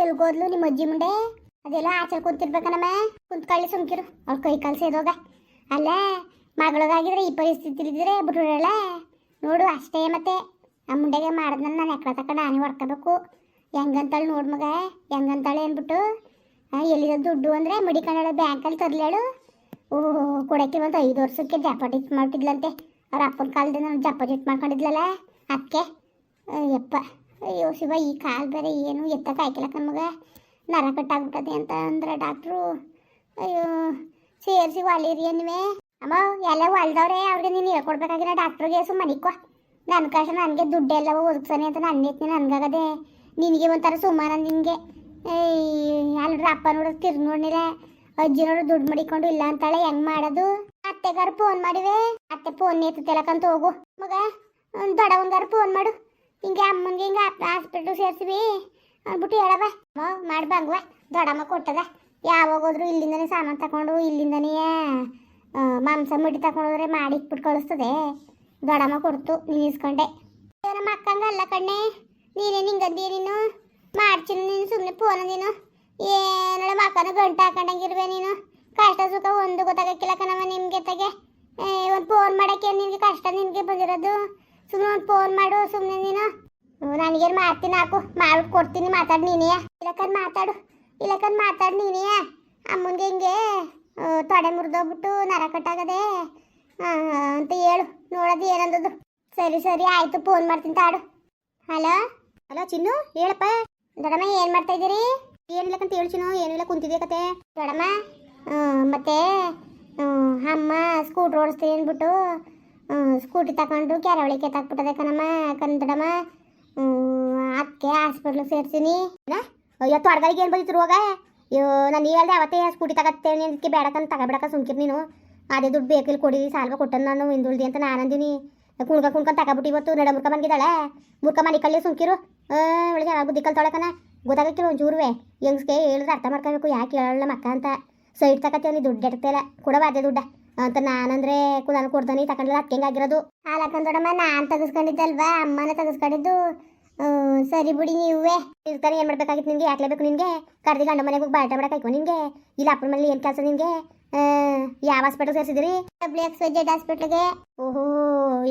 ಎಲ್ಗೋದ್ಲು ನಿಮ್ಮ ಅಜ್ಜಿ ಮುಂಡೆ ಅದೆಲ್ಲ ಆಚಲ್ ಕುಂತಿರ್ಬೇಕನಮ್ಮ ಕುಂತ್ಕೊಳ್ಳಿ ಸುಮ್ಕಿರು. ಅವ್ರ ಕೈ ಕಾಲು ಸೇದೋಗ ಅಲ್ಲ, ಮಗಳಿಗಾಗಿದ್ರೆ ಈ ಪರಿಸ್ಥಿತಿ ಇದ್ರೆ ಬಿಟ್ಬಿಡಲ್ಲ ನೋಡು ಅಷ್ಟೇ ಮತ್ತೆ. ಆ ಮುಂಡೆಗೆ ಮಾಡಿದ್ನ ನಾನು ಎಕ್ಕಳ ತಕ್ಕ ನಾನೇ ಹೊಡ್ಕೋಬೇಕು. ಹೆಂಗಂತಾಳೆ ನೋಡು ಮಗ. ಹೆಂಗಂತಾಳೆ ಅಂದ್ಬಿಟ್ಟು ಎಲ್ಲಿರೋ ದುಡ್ಡು ಅಂದರೆ ಮಡಿಕನ್ನಡ ಬ್ಯಾಂಕಲ್ಲಿ ತರ್ಲೇಳು. ಓಹೋ, ಕೊಡಕ್ಕೆ ಒಂದು ಐದು ವರ್ಷಕ್ಕೆ ಡೆಪಾಸಿಟ್ ಮಾಡ್ತಿದ್ಲಂತೆ. ಅವ್ರ ಅಪ್ಪನ ಕಾಲದಿಂದ ನಾನು ಡೆಪಾಸಿಟ್ ಮಾಡ್ಕೊಂಡಿದ್ಲಲ್ಲ? ಅದಕ್ಕೆ ಯಪ್ಪ ಅಯ್ಯೋ ಶಿವ, ಈ ಕಾಲು ಬೇರೆ ಏನು ಎತ್ತಕ್ಕೆ ಹಾಕಿಲ್ಲ ನಮಗೆ ನರ ಕಟ್ಟಾಗ್ಬಿಟ್ಟದೆ ಅಂತ ಅಂದ್ರೆ ಡಾಕ್ಟ್ರು. ಅಯ್ಯೋ ಸೇರಿಸಿ ಒಲಿರಿ ನೀವೇ ಅಮ್ಮ, ಎಲ್ಲ ಹೊಲ್ದವ್ರೆ ಅವ್ರಿಗೆ ನೀನು ಹೇಳ್ಕೊಡ್ಬೇಕಾಗಿಲ್ಲ ಡಾಕ್ಟ್ರಿಗೆ ಸುಮ್ಮನಿಕ್ವ ನನ್ನ ಕಷ್ಟ ನನಗೆ ದುಡ್ಡೆಲ್ಲ ಒದಗ್ಸಾನೆ ಅಂತ ನನ್ನ ಎತ್ತಿ ನನಗಾಗದೆ ನಿನಗೆ ಒಂಥರ ಸುಮಾರ ನಿನಗೆ ಅಲ್ರಿ ಅಪ್ಪ ನೋಡೋದು ತಿರ್ ನೋಡಿಲ್ಲ ಅಜ್ಜಿ ನೋಡು ದುಡ್ಡು ಮಡಿಕೊಂಡು ಇಲ್ಲ ಅಂತಾಳೆ ಹೆಂಗ್ ಮಾಡೋದು ಅತ್ತೆಗಾರು ಫೋನ್ ಮಾಡಿವೆ ಅತ್ತೆ ಫೋನ್ ಎತ್ತಲಕ್ಕಂತ ಹೋಗು ಮಗ ದೊಡ್ಡವಂಗಾರ ಫೋನ್ ಮಾಡು ಹಿಂಗೆ ಅಮ್ಮನಿಗೆ ಹಿಂಗೆ ಹಾಸ್ಪಿಟ್ಲ್ ಸೇರ್ಸಿವಿ. ಅಂದ್ಬಿಟ್ಟು ಹೇಳವ ಮಾಡಿ ಬಂಗ್ವ ದೊಡಮ್ಮ ಕೊಟ್ಟದ. ಯಾವಾಗ ಹೋದ್ರು ಇಲ್ಲಿಂದನೇ ಸಾಮಾನು ತಗೊಂಡು ಇಲ್ಲಿಂದನೇ ಮಾಂಸ ಮುಡಿ ತಗೊಂಡೋದ್ರೆ ಮಾಡಿ ಇಟ್ಬಿಟ್ಟು ಕಳಿಸ್ತದೆ. ದೊಡಮ್ಮ ಕೊಡ್ತು ನೀನು ಇಸ್ಕೊಂಡೆ ನಮ್ಮ ಅಕ್ಕಂಗ ಅಲ್ಲ ಕಣ್ಣೆ, ನೀನೇ ನಿಂಗಂದಿ ನೀನು. ಮಾಡ್ತೀನಿ ನೀನು ಸುಮ್ಮನೆ ಫೋನ್ ನೀನು. ಏನೋ ಮಕ್ಕನ ಗಂಟೆ ಹಾಕೊಂಡಂಗಿರ್ವೆ ನೀನು. ಕಷ್ಟ ಸುಖ ಒಂದು ಗೊತ್ತಾಗಕ್ಕಿಲ್ಲ ಕಣವ ನಿಮ್ಗೆ ತಗೆ ಒಂದು ಫೋನ್ ಮಾಡಕ್ಕೆ ನಿನಗೆ ಕಷ್ಟ ನಿನಗೆ ಬಂದಿರೋದು? ಸುಮ್ಮನೆ ಒಂದು ಫೋನ್ ಮಾಡು ಸುಮ್ಮನೆ ನೀನು. ನನಗೇನು ಮಾಡ್ತೀನಿ ಹಾಕು. ಮಾಡ್ಬಿಟ್ಟು ಕೊಡ್ತೀನಿ ಮಾತಾಡು ನೀನೇ. ಇಲ್ಲಕಂದ್ ಮಾತಾಡು. ಇಲ್ಲಕಂದ್ ಮಾತಾಡು ನೀನೇ. ಅಮ್ಮನಿಗೆ ಹಿಂಗೆ ತೊಡೆ ಮುರಿದೋಗ್ಬಿಟ್ಟು ನರ ಕಟ್ಟಾಗದೆ ಅಂತ ಹೇಳು. ನೋಡೋದು ಏನಂದದು ಸರಿ ಸರಿ ಆಯಿತು ಫೋನ್ ಮಾಡ್ತೀನಿ ತಾಡು. ಹಲೋ? ಹಲೋ ಚಿನ್ನು ಹೇಳಪ್ಪ. ದೊಡಮ್ಮ ಏನು ಮಾಡ್ತಾ ಇದ್ದೀರಿ? ಏನಿಲ್ಲಕ್ಕಂತ ಹೇಳು ಚಿನ್ನು ಏನಿಲ್ಲ ಕುಂತಿದ್ದೆ ಕತೆ. ದೊಡಮ್ಮ ಮತ್ತೆ ಅಮ್ಮ ಸ್ಕೂಟ್ರ್ ಓಡಿಸ್ತೀನಿ ಅಂದ್ಬಿಟ್ಟು ಸ್ಕೂಟಿ ತಗೊಂಡು ಕೆರವಳಿಕೆ ತಕ್ಬಿಟ್ಟದೆ ಕಣಮ್ಮ, ಕಂದಡಮ್ಮ. ದೊಡಮ್ಮ ಅದಕ್ಕೆ ಹಾಸ್ಪಿಟ್ಲಿಗೆ ಸೇರ್ತೀನಿ ಅಯ್ಯೋ ತೊಡಗಳಿಗೆ ಏನು ಬಂದಿತ್ತು ರೋಗ ಅಯ್ಯೋ, ನಾನು ಹೇಳ್ದೆ ಅವತ್ತೇ ಸ್ಕೂಟಿ ತಗತ್ತೇನೆ ಅದಕ್ಕೆ ಬೇಡಕಂತ ತಗೋಬೇಡಕ ಸುಮ್ಕಿರ್ ನೀನು. ಅದೇ ದುಡ್ಡು ಬೇಕಿಲ್ಲ ಕೊಡಿ, ಸಾಲ್ವ ಕೊಟ್ಟನು ನಾನು ಹಿಂದುಳ್ದಿ ಅಂತ ನಾನು ಅಂದಿನಿ. ಕುಣ್ಕ ಕುಣ್ಕೊಂಡು ತಗೊಬಿಟ್ಟು ಇವತ್ತು ನಡ ಮುರ್ಕ ಬಂದಿದ್ದಾಳೆ. ಮುರ್ಕ ಮನೆ ಕಲ್ಲಿ ಸುಮ್ಕಿರು. ಒಳ್ಳೆ ಚೆನ್ನಾಗಿ ಬುದ್ಧಿ ಕಲ್ತೊಳಕನ ಗೊತ್ತಾಗಕ್ಕಿಲ್ಲ ಒಂಚೂರುವೆ. ಹೆಂಗ್ಸ್ಗೆ ಹೇಳಿದ್ರೆ ಅರ್ಥ ಮಾಡ್ಕೋಬೇಕು ಯಾಕೆ ಹೇಳಲ್ಲ ಮಕ್ಕ ಅಂತ. ಸೈಡ್ ತಗತ್ತೆ ನೀ ದುಡ್ಡು ಎಡ್ತೇಲ. ಕೊಡವ ಅದೇ ದುಡ್ಡ. ಅಂತ ನಾನಂದ್ರೆ ಕುದಾನ ಕೊಡ್ತಾನೆ ತಗೊಂಡ್ರೆ ಆಗಿರೋದು? ಹೆಂಗಾಗಿರೋದು ಹಾಲಕ್ಕಂದ್ ದೊಡಮ್ಮ ನಾನು ತೆಗೆಸ್ಕೊಂಡಿದ್ದಲ್ವಾ? ಅಮ್ಮನ ತೆಗೆಸ್ಕೊಂಡಿದ್ದು. ಸರಿ ಬಿಡಿ ನೀವೇ. ಇರ್ತಾರೆ, ಏನು ಮಾಡ್ಬೇಕಾಗಿತ್ತು ನಿನಗೆ ಯಾಕ್ಲೇಬೇಕು ನಿಮಗೆ? ಕರ್ದಿ ಗಂಡ ಮನೆಗೆ ಹೋಗಿ ಬಾಟ ಮಾಡಕ್ಕೆ ನಿನಗೆ ಇಲ್ಲ, ಅಪ್ಪನ ಮನೇಲಿ ಏನು ಕೆಲಸ ನಿಮಗೆ? ಯಾವ ಹಾಸ್ಪಿಟಲ್ ಸೇರಿಸಿದ್ರಿ ಡಬ್ಲ್ಯೂ ಎಕ್ಸ್ ಜೆಡ್ ಹಾಸ್ಪಿಟ್ಲಿಗೆ ಓಹೋ,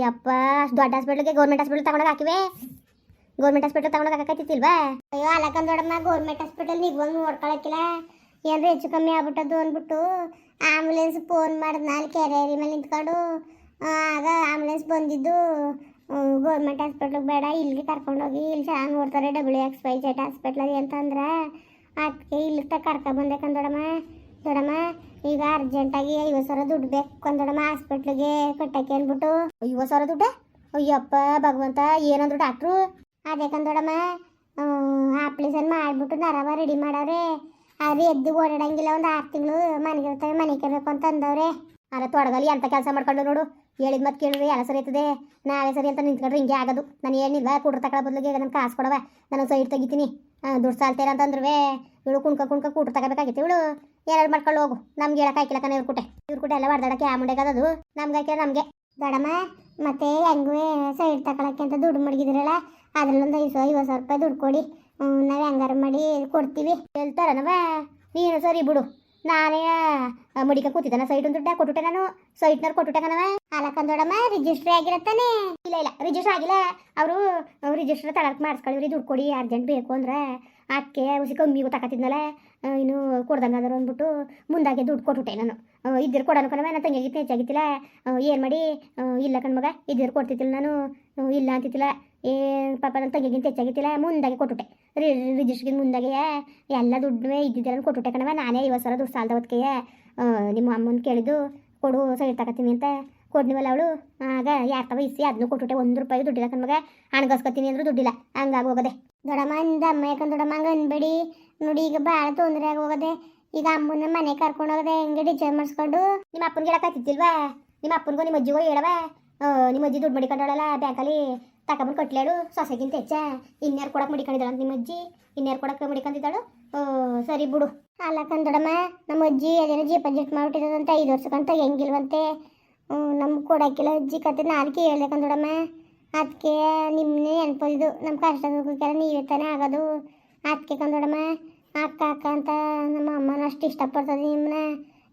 ಯಪ್ಪ ದೊಡ್ಡ ಹಾಸ್ಪಿಟಲ್ಗೆ ಗೌರ್ಮೆಂಟ್ ಹಾಸ್ಪಿಟಲ್ ತಗೊಂಡೋಗಿ ಹಾಕಿವೆ? ಗೌರ್ಮೆಂಟ್ ಹಾಸ್ಪಿಟಲ್ ತಗೊಂಡೋಗಿ ಹಾಕತ್ತಿಲ್ವಾ ಅಯ್ಯೋ ಅಲ್ಲ ದೊಡಮ್ಮ ಗೌರ್ಮೆಂಟ್ ಹಾಸ್ಪಿಟಲ್ ನಿಗ್ವಂಗ್ ನೋಡ್ಕೊಳಕ್ಕಿಲ್ಲ. ಏನಾದ್ರು ಹೆಚ್ಚು ಕಮ್ಮಿ ಆಗ್ಬಿಟ್ಟದ್ದು ಅಂದ್ಬಿಟ್ಟು ಆಂಬುಲೆನ್ಸ್ ಫೋನ್ ಮಾಡಿದ್ ಅಲ್ಲಿ ಕೆರೆಯರಿ ಮೇಲೆ ನಿಂತ್ಕೊಂಡು. ಆಗ ಆಂಬುಲೆನ್ಸ್ ಬಂದಿದ್ದು ಗೌರ್ಮೆಂಟ್ ಹಾಸ್ಪಿಟ್ಲಿಗೆ ಬೇಡ, ಇಲ್ಲಿಗೆ ಕರ್ಕೊಂಡೋಗಿ ಇಲ್ಲಿ ಚೆನ್ನಾಗಿ ನೋಡ್ತಾರೆ ಡಬ್ಲ್ಯೂ ಎಕ್ಸ್ ವೈ ಜೆಡ್ ಹಾಸ್ಪಿಟ್ಲಲ್ಲಿ ಅಂತಂದ್ರೆ. ಅದಕ್ಕೆ ಇಲ್ಲಿ ತ ಕರ್ಕೊಂಬಂದೆ ಕಂದೊಡಮ್ಮ ದೊಡಮ್ಮ ಈಗ ಅರ್ಜೆಂಟಾಗಿ ಐವತ್ತು ಸಾವಿರ ದುಡ್ಡು ಬೇಕು ಕಂದೊಡಮ್ಮ ಹಾಸ್ಪಿಟ್ಲಿಗೆ ಕಟ್ಟಕ್ಕೆ ಅಂದ್ಬಿಟ್ಟು. ಐವತ್ತು ಸಾವಿರ ದುಡ್ಡ? ಅಯ್ಯಪ್ಪ, ಭಗವಂತ, ಏನಂದ್ರು ಡಾಕ್ಟ್ರು ಅದೇ ಕಂದೊಡಮ್ಮ ಆಪ್ರೇಷನ್ ಮಾಡಿಬಿಟ್ಟು ನರವ ರೆಡಿ ಮಾಡವ್ರೆ. ಆದ್ರೆ ಎದ್ದು ಓಡಾಡಂಗಿಲ್ಲ, ಒಂದು ಆರು ತಿಂಗಳು ಮನೆಗೆ ಇರ್ತವೆ, ಮನೆಗೆ ಬೇಕು ಅಂತ ಅಂದವ್ರೆ. ಅಲ್ಲ ತೊಡಗಲಿ ಅಂತ ಕೆಲಸ ಮಾಡ್ಕೊಂಡು ನೋಡು, ಹೇಳಿದ ಮತ್ತೆ ಕೇಳಿದ್ರೆ ಎಲ್ಲ ಸರಿ ಇರ್ತದೆ ನಾವೇ ಸರಿ ಅಂತ ನಿಂತ್ಕೊಂಡ್ರೆ ಹಿಂಗೆ ಆಗೋದು. ನಾನು ಏನಿಲ್ಲ, ಕುಡ್ರ ತಗೊಳ್ಳೋ ಬದಲಿಗೆ ನನ್ನ ಕಾಸು ಕೊಡವ. ನಾನು ಸೈಡ್ ತೆಗಿತೀನಿ. ದುಡ್ಡು ಸಾಲ್ತೇರ ಅಂತಂದ್ರೆ ಇವಳು ಕುಣ್ಕ ಕುಣ್ಕ ಕೂಡ್ರ ತಗೋಬೇಕಾಗಿತ್ತು ಇವಳು. ಎರಡು ಮಾಡ್ಕೊಂಡು ಹೋಗು. ನಮ್ಗೆ ಹೇಳಕ್ಕೆ ಹಾಕಿಲ್ಲ ಕಣ ಇವ್ರ ಕುಟೆ. ಇವ್ರ ಕುಟೆ ಎಲ್ಲ ಹೊಡೆದಾಡಕ್ಕೆ ಆ ಮುಂಡೆಗದದು ನಮ್ಗೆ ಹಾಕಿಲ್ಲ ನಮಗೆ. ಬೇಡಮ್ಮ ಮತ್ತೆ ಹೆಂಗೂ ಸೈಡ್ ತಗೊಳಕ್ಕೆ ಅಂತ ದುಡ್ಡು ಮಡಗಿದ್ರಲ್ಲ? ಅದ್ರಲ್ಲೊಂದು ಐದು ಸಾವಿರ ಐವತ್ತು ಸಾವಿರ ರೂಪಾಯಿ ದುಡ್ಡು ಕೊಡಿ. ನಾವು ಹೆಂಗಾರ ಮಾಡಿ ಕೊಡ್ತೀವಿ. ಹೇಳ್ತಾರನವ? ನೀನು ಸರಿ ಬಿಡು. ನಾನೇ ಮಡಿಕ ಕೂತಿದ್ದಾನ ಸೈಟ್ ಒಂದು ದುಡ್ಡ ಕೊಟ್ಟುಟೆ ನಾನು. ಸೈಟ್ನವ್ರು ಕೊಟ್ಟುಟ್ಟೆ ಕಣವ. ಹಾಲಕ್ಕಂದೊಡಮ್ಮ ರಿಜಿಸ್ಟ್ರಿ ಆಗಿರತ್ತಾನೆ? ಇಲ್ಲ ಇಲ್ಲ ರಿಜಿಸ್ಟರ್ ಆಗಿಲ್ಲ. ಅವರು ರಿಜಿಸ್ಟರ್ ತಳಕ್ ಮಾಡಿಸ್ಕೊಳ್ಳಿ. ದುಡ್ಡು ಕೊಡಿ ಅರ್ಜೆಂಟ್ ಬೇಕು ಅಂದ್ರೆ. ಅಕ್ಕೆ ಉಸಿ ಕಮ್ಮಿಗೂ ತಗತಿದ್ನಲ್ಲ ಇನ್ನು ಕೊಡ್ದಂಗಾದ್ರು ಅಂದ್ಬಿಟ್ಟು ಮುಂದಾಗೆ ದುಡ್ಡು ಕೊಟ್ಟುಟೆ ನಾನು. ಇದ್ದಿರು ಕೊಡೋನು ಕಣವ. ನನ್ನ ತಂಗಿಗಿತ್ತು ಹೆಚ್ಚಾಗಿತ್ತಿಲ್ಲ. ಏನು ಮಾಡಿ? ಇಲ್ಲ ಕಣ್ಮಗ ಇದ್ದಿರು ಕೊಡ್ತಿದ್ದಿಲ್ಲ ನಾನು. ಇಲ್ಲ ಅಂತಿದ್ದಿಲ್ಲ ಏ ಪಾಪ ನನ್ನ ತಂಗಿಗಿಂತ ಹೆಚ್ಚಾಗಿತ್ತಿಲ್ಲ, ಮುಂದಾಗೆ ಕೊಟ್ಟುಟೆ ರಿ ರಿಜಿಸ್ಟ್ರಿಗೆ ಮುಂದಾಗೆ ಎಲ್ಲ ದುಡ್ಡು ಇದ್ದಿದ್ದೆಲ್ಲ ಕೊಟ್ಟುಟೆ ಕಣವ ನಾನೇ ಇವತ್ತು ಸಲ ದುಡ್ಡು ಸಾಲದವತ್ತಿಗೆ ನಿಮ್ಮ ಅಮ್ಮನ ಕೇಳಿದ್ದು, ಕೊಡು ಸೈಡ್ ತಗೋತೀನಿ ಅಂತ ಕೊಡ್ನಿವಲ್ಲ ಅವಳು. ಆಗ ಯಾರು ತವ ಇಸಿ ಅದನ್ನು ಕೊಟ್ಟುಟೆ ಒಂದು ರೂಪಾಯಿ ದುಡ್ಡಿಲ್ಲ ಕಣ್ಮಗ ಹಣಗಸ್ಕೊತೀನಿ ಅಂದ್ರೆ ದುಡ್ಡಿಲ್ಲ. ಹಂಗಾಗಿ ಹೋಗದೆ. ದೊಡ್ಡಮ್ಮ ಇಂದ ಅಮ್ಮ ಯಾಕಂದ್ರೆ ದೊಡ್ಡಮ್ಮ ಹಂಗೆ ಅನ್ಬೇಡಿ. ನೋಡಿ ಈಗ ಭಾಳ ತೊಂದರೆ ಆಗಿ ಈಗ ಅಮ್ಮನ ಮನೆ ಕರ್ಕೊಂಡು ಹೋಗದೆ ಹೆಂಗೆ ಡಿಜೈನ್ ಮಾಡಿಸ್ಕೊಂಡು? ನಿಮ್ಮ ಅಪ್ಪನಿಗೆ ಹೇಳಕ್ಕಾಗ್ತಿತ್ತಿಲ್ವಾ ನಿಮ್ಮ ಅಪ್ಪನಿಗೂ ನಿಮ್ಮ ಅಜ್ಜಿಗೂ ಹೇಳವ ನಿಮ್ಮ ಅಜ್ಜಿ ದುಡ್ಡು ಮಡಿಕೊಂಡೋಳಲ್ಲ ಬ್ಯಾಂಕಲ್ಲಿ? ತಗೊಂಬಂದು ಕಟ್ಲೇಳು, ಸೊಸೆಗಿಂತ ಹೆಚ್ಚ ಇನ್ಯಾರು ಕೊಡಕ್ಕೆ ಮಡಿಕೊಂಡಿದ್ದಾಳ ನಿಮ್ಮ ಅಜ್ಜಿ? ಇನ್ಯಾರು ಕೊಡಕ್ಕೆ ಮಡಿಕೊಂಡಿದ್ದಾಳು? ಸರಿ ಬಿಡು. ಅಲ್ಲ ನಮ್ಮ ಅಜ್ಜಿ ಅದೇನೋ ಜೀಪ ಜಟ್ ಮಾಡ್ಬಿಟ್ಟಿರೋದಂತ ಐದು ವರ್ಷಕ್ಕಂತ ಹೆಂಗಿಲ್ವಂತೆ? ನಮ್ಗೆ ಕೊಡಕ್ಕಿಲ್ಲ ಅಜ್ಜಿ ಕತೆ ನಾಲ್ಕೆ ದೊಡಮ್ಮ ಅದಕ್ಕೆ ನಿಮ್ಮನ್ನೇ ನೆನ್ಪೊಲ್ದು ನಮ್ಮ ಕಷ್ಟ ಸುಖಕ್ಕೆಲ್ಲ ನೀವೇ ತಾನೇ ಆಗೋದು. ಅದಕ್ಕೆ ಕಂದೊಡಮ್ಮ ಅಕ್ಕ ಅಕ್ಕ ಅಂತ ನಮ್ಮ ಅಮ್ಮನ ಅಷ್ಟು ಇಷ್ಟಪಡ್ತದೆ ನಿಮ್ಮನ್ನ.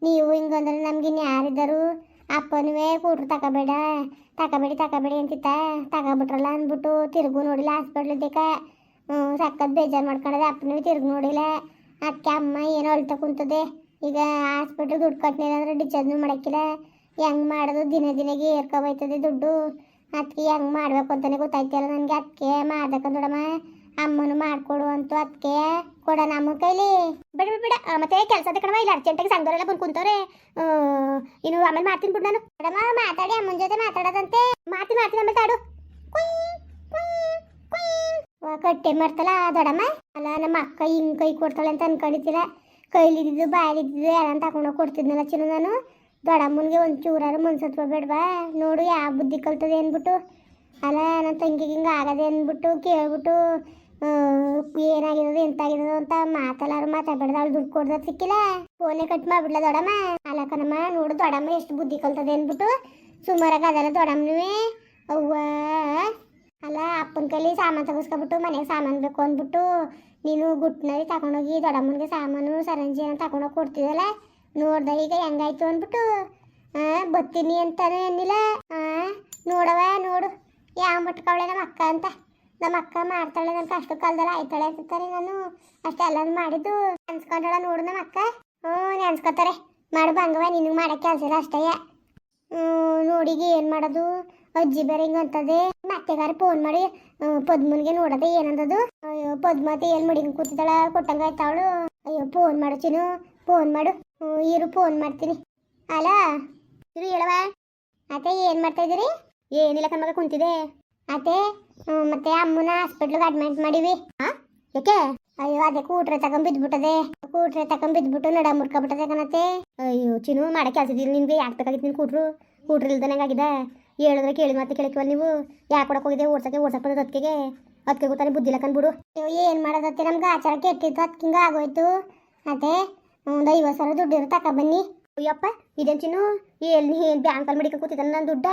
ನೀವು ಹಿಂಗಂದ್ರೆ ನಮ್ಗೆ ಇನ್ನು ಯಾರಿದ್ದರು ಅಪ್ಪನುವೇ ಕೂಟ್ರು ತಗೋಬೇಡ ತಗೋಬೇಡಿ ತಗೋಬೇಡಿ ಅಂತಿತ್ತ. ತಗೋಬಿಟ್ರಲ್ಲ ಅಂದ್ಬಿಟ್ಟು ತಿರುಗು ನೋಡಿಲ್ಲ ಹಾಸ್ಪಿಟ್ಲಿದ್ದಕ್ಕ ಹ್ಞೂ ಸಕ್ಕತ್ ಬೇಜಾರು ಮಾಡ್ಕೊಂಡದೆ ಅಪ್ಪನೂ ತಿರುಗು ನೋಡಿಲ್ಲ. ಅದಕ್ಕೆ ಅಮ್ಮ ಏನೋ ಅಳ್ತಾ ಕುಂತದೆ. ಈಗ ಹಾಸ್ಪಿಟ್ಲ್ ದುಡ್ಡು ಕಟ್ಟಿಲ್ಲ ಅಂದ್ರೆ ಡಿಸ್ಚಾರ್ಜ್ನು ಮಾಡೋಕ್ಕಿಲ್ಲ. ಹೆಂಗೆ ಮಾಡೋದು? ದಿನ ದಿನಗೆ ಏರ್ಕೊಬೈತದೆ ದುಡ್ಡು. ಅದಕ್ಕೆ ಹೆಂಗೆ ಮಾಡ್ಬೇಕು ಅಂತಲೇ ಗೊತ್ತಾಯ್ತಿಲ್ಲ ನನಗೆ. ಅದಕ್ಕೆ ಮಾಡ್ಬೇಕಂದೋಡಮ್ಮ ಅಮ್ಮನು ಮಾಡ್ಕೊಡು ಅಂತ ಅದಕ್ಕೆ ಕೊಡ ಅಮ್ಮನ ಕೈಲಿ. ಬಿಡ ಬಿಡ ಮತ್ತೆ ಕೆಲಸದ ಕಣವ ಇಲ್ಲ ಅರ್ಜೆಂಟಾಗಿ ಸಂಘದವರೆಲ್ಲ ಬಂದು ಕುಂತವ್ರೆ. ಇನ್ನು ಆಮೇಲೆ ಮಾಡ್ತೀನಿ ಬಿಡು ನಾನು. ಮೇಡಮ ಮಾತಾಡಿ, ಅಮ್ಮನ ಜೊತೆ ಮಾತಾಡೋದಂತೆ. ಮಾತಿ ಮಾಡ್ತೀನಿ, ಆಮೇಲೆ ತಾಡು. ಕಟ್ಟೆ ಮಾಡ್ತಲ್ಲ ದೊಡಮ್ಮ ಅಲ್ಲ, ನಮ್ಮ ಅಕ್ಕ ಹಿಂಗ್ ಕೈ ಕೊಡ್ತಾಳೆ ಅಂತ ಅನ್ಕೊಂಡಿದ್ದಿಲ್ಲ. ಕೈಲಿದ್ದು ಬಾಯಲಿದ್ದು ಯಾರನ್ನ ತಗೊಂಡೋಗಿ ಕೊಡ್ತಿದ್ನಲ್ಲ ಚಿನ್ನ ನಾನು. ದೊಡ್ಡಮ್ಮನಿಗೆ ಒಂದು ಚೂರಾರು ಮನ್ಸತ್ವ ಬೇಡವಾ ನೋಡು, ಯಾವ ಬುದ್ಧಿ ಕಲ್ತದೆ ಅಂದ್ಬಿಟ್ಟು. ಅಲ್ಲ, ನನ್ನ ತಂಗಿಗೆ ಹಿಂಗೆ ಆಗದೆ ಅಂದ್ಬಿಟ್ಟು, ಕೇಳ್ಬಿಟ್ಟು ಏನಾಗಿರೋದು, ಎಂತಾಗಿರೋದು ಅಂತ ಮಾತಲ್ಲಾರು ಮಾತಾಡ್ಬೇಡ್ದ. ಅವ್ಳು ದುಡ್ಡು ಕೊಡ್ದ ಸಿಕ್ಕಿಲ್ಲ. ಫೋನೇ ಕಟ್ ಮಾಡ್ಬಿಡ್ಲ ದೊಡಮ್ಮ ಅಲ್ಲ ನೋಡು ದೊಡಮ್ಮ ಎಷ್ಟು ಬುದ್ಧಿ ಕಲ್ತದೆ ಅಂದ್ಬಿಟ್ಟು ಸುಮಾರಾಗ ಅದಲ್ಲ ದೊಡಮ್ಮನವೇ ಅವ್ವ. ಅಲ್ಲ, ಅಪ್ಪನ ಕೈಲಿ ಸಾಮಾನು ತಗೋಸ್ಕೊಬಿಟ್ಟು ಮನೆಗೆ ಸಾಮಾನು ಬೇಕು ಅಂದ್ಬಿಟ್ಟು ನೀನು ಗುಟ್ಟಿನಲ್ಲಿ ತಗೊಂಡೋಗಿ ದೊಡಮ್ಮನಿಗೆ ಸಾಮಾನು, ಸರಂಜಿ ಅಂತ ತಗೊಂಡೋಗಿ ಕೊಡ್ತಿದ್ದಲ್ಲ ನೋಡ್ದೆ ಈಗ ಹೆಂಗಾಯ್ತು ಅಂದ್ಬಿಟ್ಟು, ಆ, ಬತ್ತೀನಿ ಅಂತಾನೆ ಅನ್ನಿಲ್ಲ ನೋಡವ ನೋಡು. ಯಾವ ಮಟ್ಕವಳೆ ನಮ್ಮ ಅಕ್ಕ ಅಂತ. ನಮ್ಮ ಅಕ್ಕ ಮಾಡ್ತಾಳೆ ನನ್ನ ಕಷ್ಟ ಕಾಲದಲ್ಲಿ ಆಯ್ತಾಳೆ ಅಂತಾರೆ ನಾನು ಅಷ್ಟೆಲ್ಲ ಮಾಡಿದ್ದು ನೆನ್ಸ್ಕೊಂಡಳ ನೋಡು ನಮ್ಮ ಅಕ್ಕ. ಹ್ಞೂ, ನೆನ್ಸ್ಕೊತಾರೆ. ಮಾಡು ಬಂಗವ ನಿನಗೆ ಮಾಡಕ್ಕೆ ಕೆಲಸ ಇಲ್ಲ ಅಷ್ಟೇ. ನೋಡಿಗೆ ಏನು ಮಾಡೋದು? ಅಜ್ಜಿ ಬೇರೆ ಹಿಂಗೆ ಅಂತದೆ. ಮತ್ತೆಗಾರ ಫೋನ್ ಮಾಡಿ ಪದ್ಮನ್ಗೆ ನೋಡದೆ ಏನಂದದು? ಅಯ್ಯೋ ಪದ್ಮತೆ ಏನು ಮಡಿಗೆ ಕೂತಿದ್ದಾಳ? ಕೊಟ್ಟಂಗ ಆಯ್ತಾವಳು ಅಯ್ಯೋ ಫೋನ್ ಮಾಡು ಫೋನ್ ಮಾಡು. ಹ್ಞೂ, ಇರು ಫೋನ್ ಮಾಡ್ತೀನಿ. ಅಲ್ಲ ಇರು ಹೇಳವ ಅತ್ತೆ, ಏನು ಮಾಡ್ತಾ ಇದ್ದೀರಿ? ಏನಿಲ್ಲ ಕಣ್ಮಗ ಕುಂತಿದೆ ಹ್ಮ್, ಮತ್ತೆ ಅಮ್ಮನ ಹಾಸ್ಪಿಟ್ಲಿಗೆ ಅಡ್ಮಿಟ್ ಮಾಡಿವಿ. ಯಾಕೆ? ಅಯ್ಯೋ ಅದೇ ಕೂಟ್ರೆ ತಗೊಂಬಿದ್ಬಿಟ್ಟದೆ. ಕೂಟ್ರೆ ತಗೊಂಬಿದ್ಬಿಟ್ಟು ನಡ ಮುರ್ಕೊಬಿಟ್ಟದೆ ಕಣತೆ. ಅಯ್ಯೋ ಚಿನ್ನು ಮಾಡಕ್ಕೆ ಕೆಲಸದಿಲ್ಲ ನಿನ್ಗೆ ಯಾಕೆ ಬೇಕಾಗಿತ್ತು ನೀನು ಕೂಟ್ರು? ಕೂಟ್ರು ಆಗಿದೆ. ಹೇಳಿದ್ರೆ ಕೇಳಿ ಮತ್ತೆ ಕೇಳಕ್ಕಿಲ್ಲ ನೀವು. ಯಾಕೆ ಕೊಡಕ್ಕೆ ಹೋಗಿದೆ ಓಡ್ಸಕ್ಕೆ ಓಡ್ಸಕ್ಕೆ ಬಂದದ ಅದಕ್ಕೆ ಅದಕ್ಕೆ ಗೊತ್ತಾನೆ ಬುದ್ಧಿ ಬಿಡು ಅಯ್ಯೋ ಏನು ಮಾಡೋದತ್ತೆ ನಮ್ಗೆ ಆಚಾರ ಕೆಟ್ಟಿತ್ತು ಅದಕ್ಕೆ ಹಿಂಗೆ ಆಗೋಯ್ತು. ಮತ್ತೆ ಒಂದು ಐವತ್ತು ಸಾವಿರ ತಕ ತಗೊಬನ್ನಿ ಅಯ್ಯಪ್ಪ ಇದೇನು ಚಿನ್ನು ಎಲ್ಲಿ ಬ್ಯಾಂಕಲ್ಲಿ ಮಡಿಕ ಕೂತಿದ್ದಾನೆ ನನ್ನ ದುಡ್ಡ?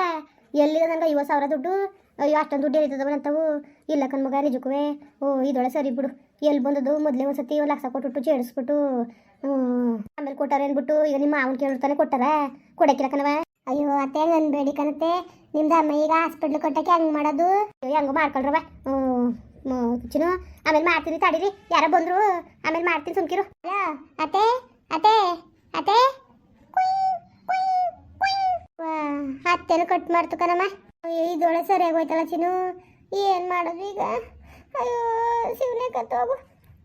ಎಲ್ಲಿದೆ ನನಗೆ ಐವತ್ತು ಸಾವಿರ ದುಡ್ಡು? ಅಯ್ಯೋ, ಅಷ್ಟೊಂದು ದುಡ್ಡು ಎಲ್ಲಿದ್ದವ ಅಂತವು ಇಲ್ಲ ಕಣ್ಮಗ ನಿಜಕ್ಕೂ ಓ ಇದೊಳೆ ಸರಿ ಬಿಡು. ಎಲ್ಲಿ ಬಂದದ್ದು? ಮೊದಲೇ ಒಂದು ಸತಿ ಒಂದು ಲಕ್ಷ ಕೊಟ್ಬಿಟ್ಟು ಚೇಡಿಸ್ಬಿಟ್ಟು ಆಮೇಲೆ ಕೊಟ್ಟಾರೆ ಅಂದ್ಬಿಟ್ಟು, ಈಗ ನಿಮ್ಮ ಮಾವನ ಕೇಳಿರ್ತಾನೆ ಕೊಟ್ಟಾರ? ಕೊಡಕ್ಕಿಲ್ಲ ಕಣವ ಅಯ್ಯೋ, ಅತ್ತೆ ನನ್ನ ಬೇಡಿ ಕಣತ್ತೆ. ನಿಮ್ದು ಅಮ್ಮ ಈಗ ಹಾಸ್ಪಿಟ್ಲ್ ಕೊಟ್ಟಕ್ಕೆ ಹೆಂಗೆ ಮಾಡೋದು? ಹಂಗ ಮಾಡ್ಕೊಳ್ರವ ಚಿನ್ನು ಆಮೇಲೆ ಮಾಡ್ತೀನಿ ತಡೀರಿ. ಯಾರೋ ಬಂದರು. ಆಮೇಲೆ ಮಾಡ್ತೀನಿ ಸುಮ್ಕಿರು. ಹಲೋ ಅತ್ತೆ ಅತ್ತೆ ಅತ್ತೆ ವಾ, ಹತ್ತೆನು ಕಟ್ ಮಾಡ್ತು ಕಣಮ್ಮ. ಅಯ್ಯೋ ಸರಿಯಾಗಿ ಹೋಯ್ತಲ್ಲ ಚಿನ್ನು. ಏನು ಮಾಡೋದು ಈಗ? ಅಯ್ಯೋ, ಶಿವನೇ ಕತ್ತೋಗು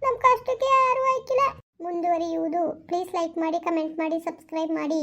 ನಮ್ ಕಷ್ಟಕ್ಕೆ ಯಾರು ಆಯ್ಕಿಲ್ಲ ಮುಂದುವರಿಯುವುದು. ಪ್ಲೀಸ್ ಲೈಕ್ ಮಾಡಿ ಕಮೆಂಟ್ ಮಾಡಿ ಸಬ್ಸ್ಕ್ರೈಬ್ ಮಾಡಿ.